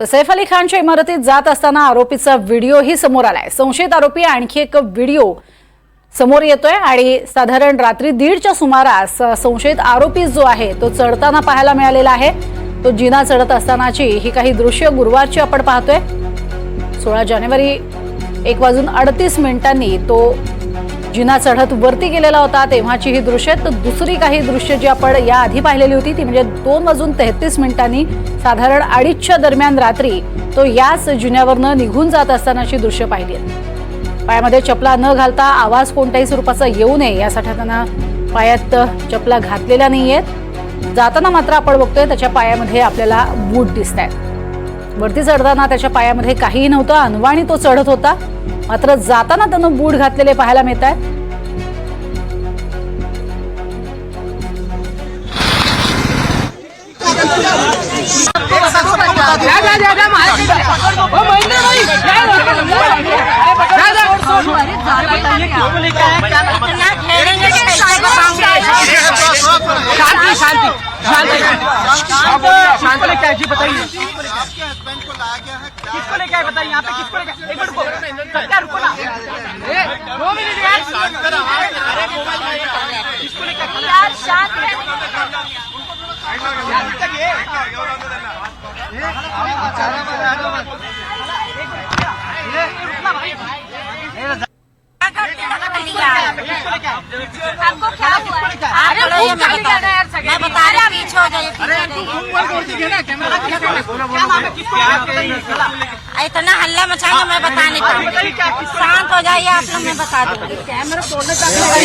तर सैफ अली खानच्या इमारतीत जात असताना आरोपीचा व्हिडिओही समोर आलाय. संशयित आरोपी आणखी एक व्हिडिओ समोर येतोय आणि साधारण रात्री दीडच्या सुमारास संशयित आरोपी जो आहे तो चढताना पाहायला मिळालेला आहे. तो जिना चढत असतानाची ही काही दृश्य गुरुवारची आपण पाहतोय. सोळा जानेवारी एक वाजून अडतीस मिनिटांनी तो जिना चढत वरती गेलेला होता तेव्हाची ही दृश्य तर दुसरी काही दृश्य जी आपण याआधी पाहिलेली होती ती म्हणजे दोन वाजून तेहतीस मिनिटांनी साधारण अडीचच्या दरम्यान रात्री तो याच जिन्यावरनं निघून जात असतानाची दृश्य पाहिली आहेत पायामध्ये चपला न घालता आवाज कोणत्याही स्वरूपाचा येऊ नये यासाठी त्यांना पायात चपला घातलेल्या नाहीयेत जाताना मात्र आपण बघतोय त्याच्या पायामध्ये आपल्याला बूट दिसत आहेत वरती चढताना त्याच्या पायामध्ये काहीही नव्हतं अनवाणी तो चढत होता मात्र जाताना त्यानं बूट घातलेले पाहायला मिळत आहेत शांति शांति शांति। शांति लेके आइए जी बताइए। आपके हस्बैंड को लाया गया है किसको लेके आए बताइए? यहाँ पे किसको लेके एक मिनट रुको। रुको ना? दो मिनट यार। किसको लेके यार शांत किसको लेके आए? आपको क्या हुआ आप बोलो ये मैं बता रही मैं बता रही पीछे हो जाइए पीछे हो जाइए क्या नाम है किसको लेके आए? बताइए इतना हल्ला मचाएंगे मैं बता नहीं बताइए पाऊंगी क्या किसको शांत हो जाइए आप लोग मैं बता दूंगी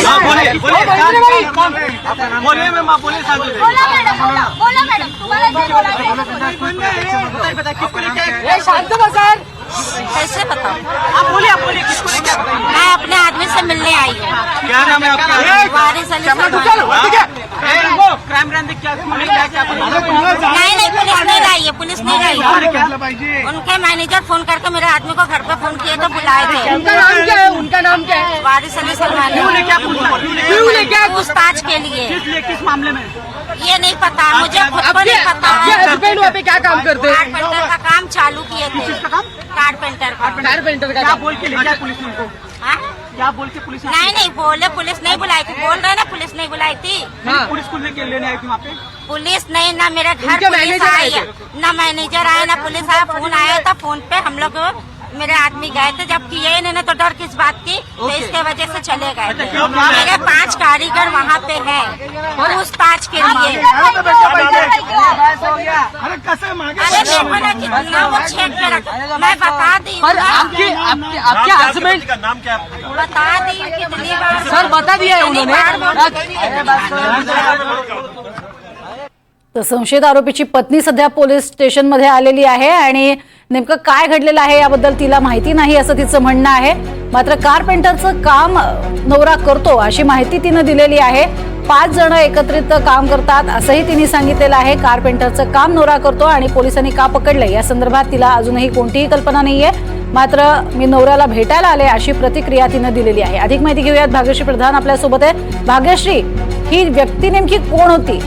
हाँ, बोलिए बोलिए बोलिए मैम आप बोलिए शांति से बोला मैडम बोला बोला मैडम तुम्हारा इधर बोला बताइए कैसे बताओ आप बोलिए आप बोलिए किसको लेके बताइए मैं अपने आदमी से मिलने आई हूँ। क्या नाम है आपका? वारिस अली नहीं नहीं पुलिस नहीं आई है पुलिस नहीं आई है। उनके मैनेजर फ़ोन करके मेरे आदमी को घर पे फ़ोन किए तो बुलाए थे। उनका नाम क्या है? उनका नाम क्या है? वारिस अली सलमान क्यों पूछताछ? के लिए। किस मामले में? ये नहीं पता मुझे खुद को नहीं पता। हस्बैंड वहाँ पे क्या काम करते हैं? कारपेंटर का काम चालू किए थे। कारपेंटर का कारपेंटर का। क्या बोल के लेके आए पुलिस उनको? हाँ? क्या बोल के पुलिस नहीं नहीं बोले पुलिस नहीं बुलाई थी बोल रहे ना पुलिस नहीं बुलाई थी। पुलिस को लेके लेने आई थी वहाँ पे? पुलिस नहीं ना मेरे घर पुलिस आई है ना मैनेजर आया ना पुलिस आया फोन आया था फोन पे हम लोग मेरे आदमी गए थे जब किए इन्होंने तो डर किस बात की तो। इसके वजह से चले गए थे? मेरे पांच कारीगर वहाँ पे हैं पूछताछ के लिए। अरे कसम मांगे अरे देखो ना कितना वो छेक के रख मैं बता दी। आपके आपके आपके हस्बैंड का नाम क्या है? बता दी कितनी बार सर बता दिया है उन्होंने। तर संशयित आरोपीची पत्नी सध्या पोलीस स्टेशनमध्ये आलेली आहे आणि नेमकं काय घडलेलं आहे याबद्दल तिला माहिती नाही असं तिचं म्हणणं आहे. मात्र कारपेंटरचं काम नवरा करतो अशी माहिती तिनं दिलेली आहे. पाच जण एकत्रित काम करतात असंही तिने सांगितलेलं आहे. कारपेंटरचं काम नवरा करतो आणि पोलिसांनी का पकडलं या संदर्भात तिला अजूनही कोणतीही कल्पना नाहीये. मात्र मी नवऱ्याला भेटायला आले अशी प्रतिक्रिया तिनं दिलेली आहे. अधिक माहिती घेऊयात. भाग्यश्री प्रधान आपल्यासोबत आहे. भाग्यश्री ही व्यक्ती नेमकी कोण होती?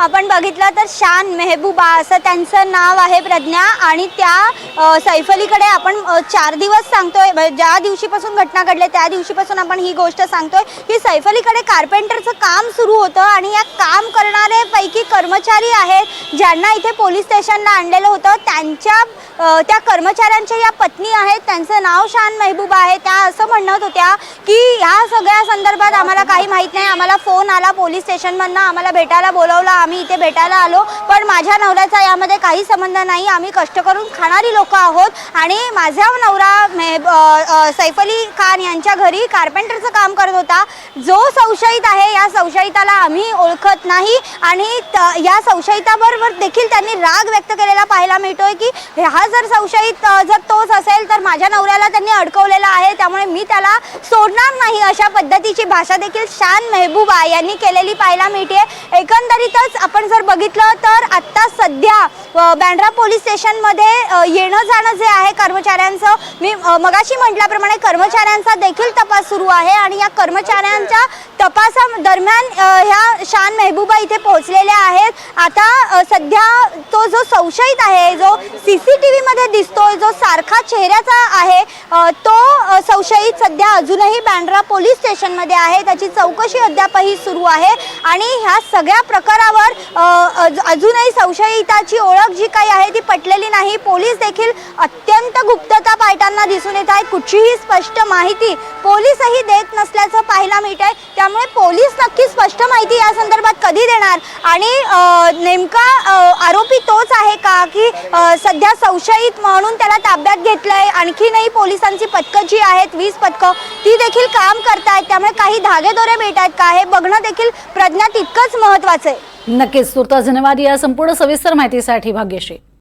आपण बघितलं तर शान मेहबूबा असं त्यांचं नाव आहे प्रज्ञा. आणि त्या सैफ अलीकडे आपण चार दिवस सांगतोय. ज्या दिवशीपासून घटना घडली त्या दिवशीपासून आपण ही गोष्ट सांगतोय की सैफ अलीकडे कारपेंटरचं काम सुरू होतं आणि या काम करणाऱ्यापैकी कर्मचारी आहेत ज्यांना इथे पोलीस स्टेशनला आणलेलं होतं. त्यांच्या त्या कर्मचाऱ्यांच्या या पत्नी आहेत त्यांचं नाव शान मेहबूबा आहे. त्या असं म्हणत होत्या की ह्या सगळ्या संदर्भात आम्हाला काही माहीत नाही. आम्हाला फोन आला पोलीस स्टेशनमधनं आम्हाला भेटायला बोलवलं आम्ही इथे भेटायला आलो पण माझ्या नवऱ्याचा यामध्ये काही संबंध नाही. आम्ही कष्ट करून खाणारी लोक आहोत आणि माझा नवरा मेहब सैफ अली खान यांच्या घरी कार्पेंटरचं काम करत होता. जो संशयित आहे या संशयिताला आम्ही ओळखत नाही आणि त- या संशयिताबरोबर देखील त्यांनी राग व्यक्त केलेला पाहायला मिळतोय की हा जर संशयित जर तोच असेल तर माझ्या नवऱ्याला त्यांनी अडकवलेला आहे. त्यामुळे मी त्याला सोडणार नाही अशा पद्धतीची भाषा देखील शान मेहबूबा यांनी केलेली पाहायला मिळते एकंदरीतच आपण जर बघितलं तर आत्ता सध्या बँड्रा पोलीस स्टेशनमध्ये येणं जाणं जे आहे कर्मचाऱ्यांचं मी मगाशी म्हटल्याप्रमाणे कर्मचाऱ्यांचा देखील तपास सुरू आहे आणि या कर्मचाऱ्यांच्या तपासा दरम्यान ह्या शान मेहबूबा इथे पोहोचलेल्या आहेत. आता सध्या तो जो संशयित आहे जो सी सी टी व्हीमध्ये दिसतोय जो सारखा चेहऱ्याचा आहे तो संशयित सध्या अजूनही बँड्रा पोलीस स्टेशनमध्ये आहे. त्याची चौकशी अद्यापही सुरू आहे. आणि ह्या सगळ्या प्रकारावर तर अजूनही संशयिताची ओळख जी काही आहे ती पटलेली नाही. पोलीस देखील अत्यंत गुप्तता पाळताना दिसून येत आहेत. कुठचीही स्पष्ट माहिती पोलीसही देत नसल्याचं पाहायला मिळत आहे. त्यामुळे पोलीस नक्की स्पष्ट माहिती या संदर्भात कधी देणार? आणि नेमका आरोपी तोच आहे का की सध्या संशयित म्हणून त्याला ताब्यात घेतलंय? आणखीनही पोलिसांची पथकं जी आहेत वीस पथकं ती देखील काम करतायत. त्यामुळे काही धागेदोरे मिळत आहेत का? हे बघणं देखील प्रज्ञा तितकंच महत्वाचं आहे. नक्कीच तुर्तास धन्यवाद. या संपूर्ण सविस्तर माहितीसाठी भाग्यश्री.